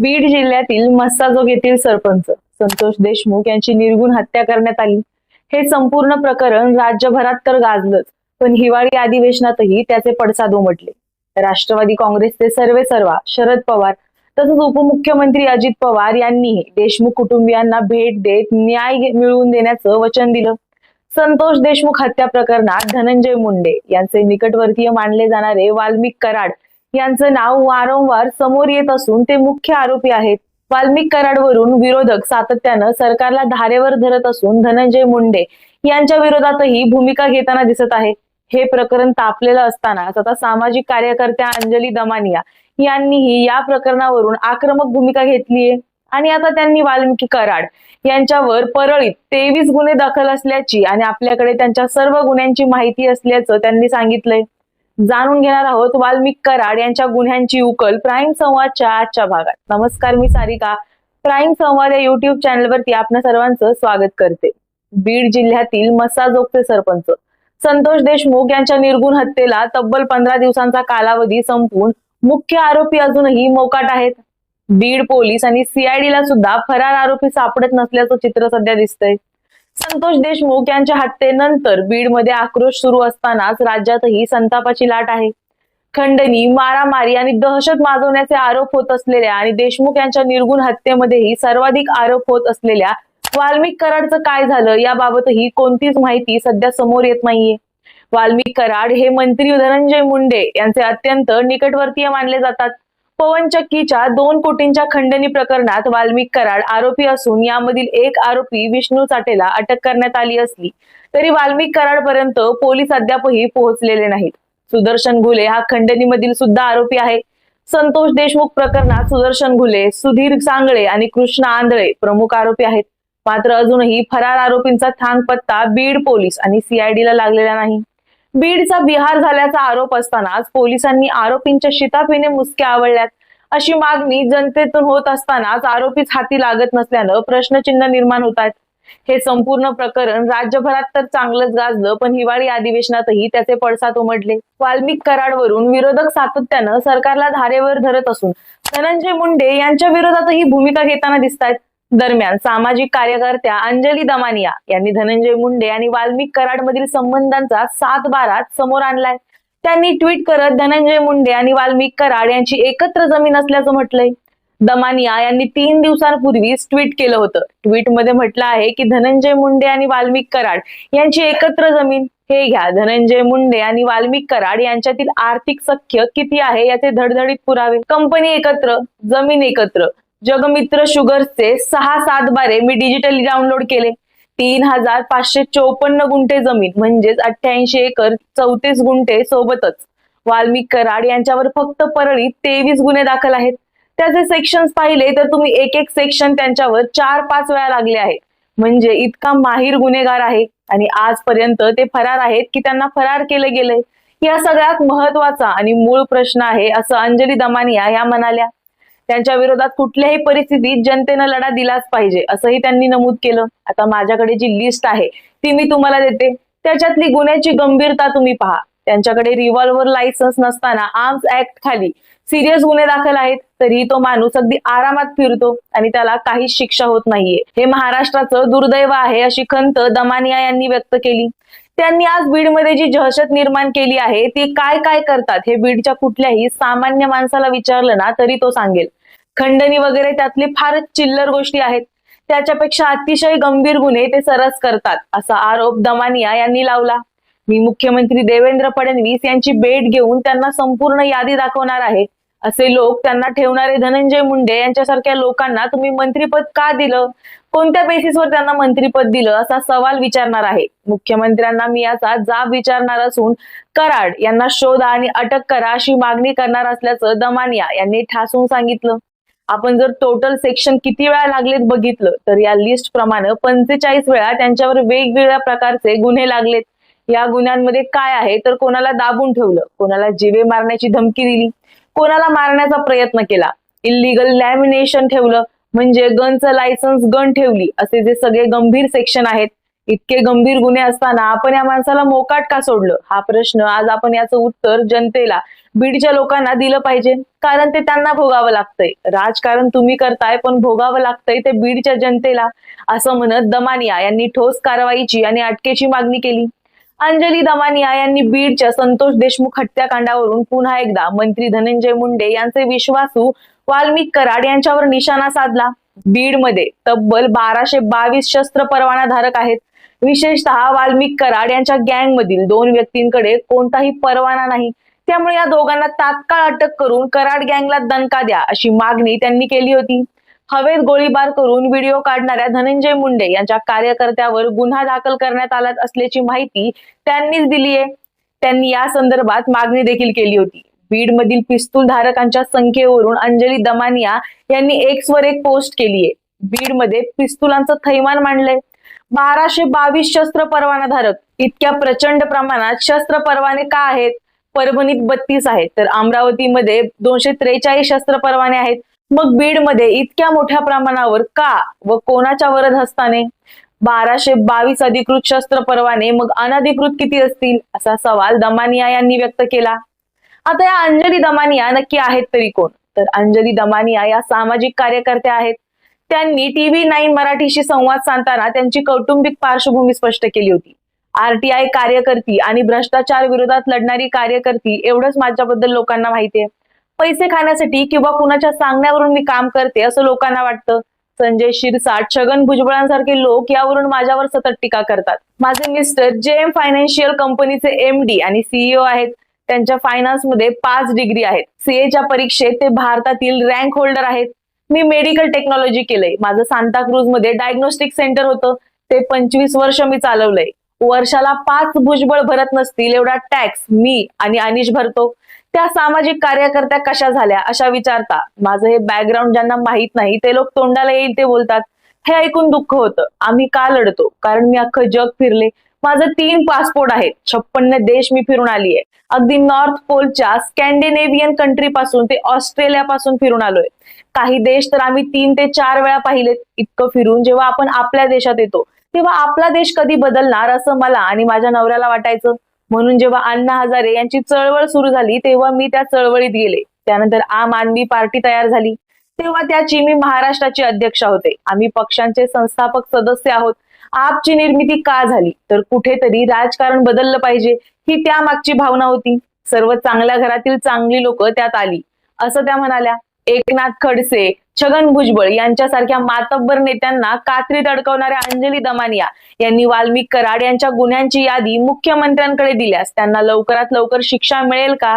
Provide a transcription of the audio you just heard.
बीड जिल्ह्यातील मस्साजोग येथील सरपंच संतोष देशमुख यांची निर्गुण हत्या करण्यात आली. हे संपूर्ण प्रकरण राज्यभरात तर गाजलंच पण हिवाळी अधिवेशनातही त्याचे पडसाद उमटले. राष्ट्रवादी काँग्रेसचे सर्वे सर्वा शरद पवार तसंच उपमुख्यमंत्री अजित पवार यांनीही देशमुख कुटुंबियांना भेट देत न्याय मिळवून देण्याचं वचन दिलं. संतोष देशमुख हत्या प्रकरणात धनंजय मुंडे यांचे निकटवर्तीय मानले जाणारे वाल्मिक कराड यांचं नाव वारंवार समोर येत असून ते मुख्य आरोपी आहेत. वाल्मिक कराडवरून विरोधक सातत्यानं सरकारला धारेवर धरत असून धनंजय मुंडे यांच्या विरोधातही भूमिका घेताना दिसत आहे. हे प्रकरण तापलेलं असताना आता सामाजिक कार्यकर्त्या अंजली दमानिया यांनीही या प्रकरणावरून आक्रमक भूमिका घेतलीये आणि आता त्यांनी वाल्मिकी कराड यांच्यावर परळीत तेवीस गुन्हे दाखल असल्याची आणि आपल्याकडे त्यांच्या सर्व गुन्ह्यांची माहिती असल्याचं त्यांनी सांगितलंय. जाणून घेणार आहोत वाल्मिक कराड यांच्या गुन्ह्यांची उकल प्राईम संवादच्या आजच्या भागात. नमस्कार मी सारिका. प्राईम संवाद या युट्यूब चॅनलवरती आपल्या सर्वांचं स्वागत करते. बीड जिल्ह्यातील मसाजोगचे सरपंच संतोष देशमुख यांच्या निर्गुण हत्येला तब्बल पंधरा दिवसांचा कालावधी संपून मुख्य आरोपी अजूनही मोकाट आहेत. बीड पोलीस आणि सीआयडी ला सुद्धा फरार आरोपी सापडत नसल्याचं चित्र सध्या दिसतंय. संतोष देशमुख यांच्या हत्येनंतर बीडमध्ये आक्रोश सुरू असतानाच राज्यातही संतापाची लाट आहे. खंडणी मारामारी आणि दहशत माजवण्याचे आरोप होत असलेल्या आणि देशमुख यांच्या निर्गुण हत्येमध्येही सर्वाधिक आरोप होत असलेल्या वाल्मिक कराडचं काय झालं याबाबतही कोणतीच माहिती सध्या समोर येत नाहीये. वाल्मिक कराड हे मंत्री धनंजय मुंडे यांचे अत्यंत निकटवर्तीय मानले जातात. पवन चक्कीच्या दोन कोटींच्या खंडणी प्रकरणात वाल्मिक कराड आरोपी असून यामधील एक आरोपी विष्णू चाटेला अटक करण्यात आली असली तरी वाल्मिक कराड पर्यंत पोलीस अद्यापही पोहोचलेले नाहीत. सुदर्शन घुले हा खंडणीमधील सुद्धा आरोपी आहे. संतोष देशमुख प्रकरणात सुदर्शन घुले सुधीर सांगळे आणि कृष्ण आंधळे प्रमुख आरोपी आहेत. मात्र अजूनही फरार आरोपींचा थांग पत्ता बीड पोलीस आणि सीआयडीला लागलेला नाही. बीडचा बिहार झाल्याचा आरोप असतानाच पोलिसांनी आरोपींच्या शिताफीने मुसक्या आवडल्यात. अशी मागणी जनतेतून होत असतानाच आरोपीच हाती लागत नसल्यानं प्रश्नचिन्ह निर्माण होत आहेत. हे संपूर्ण प्रकरण राज्यभरात तर चांगलंच गाजलं पण हिवाळी अधिवेशनातही त्याचे पडसाद उमटले. वाल्मिक कराडवरून विरोधक सातत्यानं सरकारला धारेवर धरत असून धनंजय मुंडे यांच्या विरोधातही भूमिका घेताना दिसत आहेत दरम्यान सामाजिक कार्यकर्त्या अंजली दमानिया यांनी धनंजय मुंडे आणि वाल्मिक कराड मधील संबंधांचा सात बारात समोर आणलाय. त्यांनी ट्विट करत धनंजय मुंडे आणि वाल्मिक कराड यांची एकत्र जमीन असल्याचं म्हटलंय. दमानिया यांनी तीन दिवसांपूर्वीच ट्विट केलं होतं. ट्विटमध्ये म्हटलं आहे की धनंजय मुंडे आणि वाल्मिक कराड यांची एकत्र जमीन. हे घ्या धनंजय मुंडे आणि वाल्मिक कराड यांच्यातील आर्थिक सख्य किती आहे याचे धडधडीत पुरावे. कंपनी एकत्र जमीन एकत्र. जगमित्र शुगर्सचे सहा सात बारे मी डिजिटली डाउनलोड केले. तीन हजार पाचशे चौपन्न गुंठे जमीन म्हणजेच अठ्ठ्याऐंशी एकर चौतीस गुंठे सोबतच. वाल्मिक कराड यांच्यावर फक्त परळी तेवीस गुन्हे दाखल आहेत. त्याचे सेक्शन्स पाहिले तर तुम्ही एक एक सेक्शन त्यांच्यावर चार पाच वेळा लागले आहेत. म्हणजे इतका माहीर गुन्हेगार आहे आणि आजपर्यंत ते फरार आहेत की त्यांना फरार केलं गेलंय या सगळ्यात महत्त्वाचा आणि मूळ प्रश्न आहे असं अंजली दमानिया या म्हणाल्या. त्यांच्या विरोधात कुठल्याही परिस्थितीत जनतेनं लढा दिलाच पाहिजे असंही त्यांनी नमूद केलं. आता माझ्याकडे जी लिस्ट आहे ती मी तुम्हाला देते. त्याच्यातली गुन्ह्याची गंभीरता तुम्ही पहा. त्यांच्याकडे रिव्हॉल्व्हर लायसन्स नसताना आर्म्स ऍक्ट खाली सिरियस गुन्हे दाखल आहेत तरीही तो माणूस अगदी आरामात फिरतो आणि त्याला काहीच शिक्षा होत नाहीये. हे महाराष्ट्राचं दुर्दैव आहे अशी खंत दमानिया यांनी व्यक्त केली. त्यांनी आज बीडमध्ये जी दहशत निर्माण केली आहे ती काय काय करतात हे बीडच्या कुठल्याही सामान्य माणसाला विचारलं ना तरी तो सांगेल. खंडणी वगैरे त्यातले फारच चिल्लर गोष्टी आहेत. त्याच्यापेक्षा अतिशय गंभीर गुन्हे ते सरस करतात असा आरोप दमानिया यांनी लावला. मी मुख्यमंत्री देवेंद्र फडणवीस यांची भेट घेऊन त्यांना संपूर्ण यादी दाखवणार आहे. असे लोक त्यांना ठेवणारे धनंजय मुंडे यांच्यासारख्या लोकांना तुम्ही मंत्रीपद का दिलं? कोणत्या बेसिसवर त्यांना मंत्रीपद दिलं? असा सवाल विचारणार आहे. मुख्यमंत्र्यांना मी याचा जाब विचारणार असून कराड यांना शोधा आणि अटक करा अशी मागणी करणार असल्याचं दमानिया यांनी ठासून सांगितलं. आपण जर टोटल सेक्शन किती वेळा लागलेत बघितलं तर या लिस्ट प्रमाणे पंचेचाळीस वेळा त्यांच्यावर वेगवेगळ्या प्रकारचे गुन्हे लागलेत. या गुन्ह्यांमध्ये काय आहे? तर कोणाला दाबून ठेवलं कोणाला जिवे मारण्याची धमकी दिली कोणाला मारण्याचा प्रयत्न केला इलिगल लॅमिनेशन ठेवलं म्हणजे गनचं लायसन्स गन ठेवली असे जे सगळे गंभीर सेक्शन आहेत इतके गंभीर गुन्हे असताना आपण या माणसाला मोकाट का सोडलं? हा प्रश्न आज आपण याचं उत्तर जनतेला बीडच्या लोकांना दिलं पाहिजे. कारण ते त्यांना भोगावं लागतंय. राजकारण तुम्ही करताय पण भोगावं लागतंय ते बीडच्या जनतेला. असं म्हणत दमानिया यांनी ठोस कारवाईची आणि अटकेची मागणी केली. अंजली दमानिया यांनी बीडच्या संतोष देशमुख हत्याकांडावरून पुन्हा एकदा मंत्री धनंजय मुंडे यांचे विश्वासू वाल्मिक कराड यांच्यावर निशाणा साधला. बीडमध्ये तब्बल बाराशे बावीस शस्त्र परवाना धारक आहेत. विशेषतः वाल्मिक कराड यांच्या गँग मधील दोन व्यक्तींकडे कोणताही परवाना नाही. त्यामुळे या दोघांना तात्काळ अटक करून कराड गँगला दणका द्या अशी मागणी त्यांनी केली होती. हवेत गोळीबार करून व्हिडिओ काढणाऱ्या धनंजय मुंडे यांच्या कार्यकर्त्यावर गुन्हा दाखल करण्यात आला असल्याची माहिती त्यांनीच दिली आहे. त्यांनी या संदर्भात मागणी देखील केली होती. बीड मधील पिस्तूल धारकांच्या संख्येवरून अंजली दमानिया यांनी एक्स वर एक पोस्ट केली आहे. बीडमध्ये पिस्तुलांचं थैमान मांडलंय. बाराशे बावीस शस्त्र परवाना धारक इतक्या प्रचंड प्रमाणात शस्त्र परवाने का आहेत? परभणीत बत्तीस आहेत. तर अमरावतीमध्ये दोनशे त्रेचाळीस शस्त्र परवाने आहेत. मग बीडमध्ये इतक्या मोठ्या प्रमाणावर का व कोणाच्या वरद हस्ताने बाराशे बावीस अधिकृत शस्त्र परवाने मग अनधिकृत किती असतील? असा सवाल दमानिया यांनी व्यक्त केला. आता या अंजली दमानिया नक्की आहेत तरी कोण? तर अंजली दमानिया या सामाजिक कार्यकर्त्या आहेत. त्यांनी टीव्ही नाईन मराठीशी संवाद साधताना त्यांची कौटुंबिक पार्श्वभूमी स्पष्ट केली होती. आरटीआय कार्यकर्ती आणि भ्रष्टाचार विरोधात लढणारी कार्यकर्ती एवढंच माझ्याबद्दल लोकांना माहितीये. पैसे खाण्यासाठी किंवा कुणाच्या सांगण्यावरून मी काम करते असं लोकांना वाटतं. संजय शिरसाट छगन भुजबळांसारखे लोक यावरून माझ्यावर सतत टीका करतात. माझे मिस्टर जे एम फायनान्शियल कंपनीचे एम डी आणि सीईओ आहेत. त्यांच्या फायनान्समध्ये पाच डिग्री आहेत. सीएच्या परीक्षेत ते भारतातील रँक होल्डर आहेत. मी मेडिकल टेक्नॉलॉजी केलंय. माझं सांताक्रूजमध्ये डायग्नोस्टिक सेंटर होतं. ते पंचवीस वर्ष मी चालवलंय. वर्षाला पाच भुजबळ भरत नसतील एवढा टॅक्स मी आणि अनिश भरतो. त्या सामाजिक कार्यकर्त्या कशा झाल्या अशा विचारता. माझं हे बॅकग्राऊंड ज्यांना माहीत नाही ते लोक तोंडाला येईल ते बोलतात. हे ऐकून दुःख होतं. आम्ही का लढतो? कारण मी अख्खं जग फिरले. माझं तीन पासपोर्ट आहेत. छप्पन्न देश मी फिरून आली आहे अगदी नॉर्थ पोलच्या स्कॅन्डिनेव्हियन कंट्री पासून ते ऑस्ट्रेलिया पासून फिरून आलोय. काही देश तर आम्ही तीन ते चार वेळा पाहिलेत इतकं फिरून. जेव्हा आपण आपल्या देशात येतो तेव्हा आपला देश कधी बदलणार असं मला आणि माझ्या नवऱ्याला वाटायचं. म्हणून जेव्हा अण्णा हजारे यांची चळवळ सुरू झाली तेव्हा मी त्या चळवळीत गेले. त्यानंतर आम आदमी पार्टी तयार झाली. तेव्हा त्याची मी महाराष्ट्राची अध्यक्षा होते. आम्ही पक्षांचे संस्थापक सदस्य आहोत. आपची निर्मिती का झाली? तर कुठेतरी राजकारण बदललं पाहिजे. ही त्या मागची भावना होती. सर्व चांगल्या घरातील चांगली लोक त्यात आली. असं त्या म्हणाल्या. एकनाथ खडसे छगन भुजबळ यांच्यासारख्या मातब्बर नेत्यांना कात्रीत अडकवणाऱ्या अंजली दमानिया यांनी वाल्मिक कराड यांच्या गुन्ह्यांची यादी मुख्यमंत्र्यांकडे दिल्यास त्यांना लवकरात लवकर शिक्षा मिळेल का?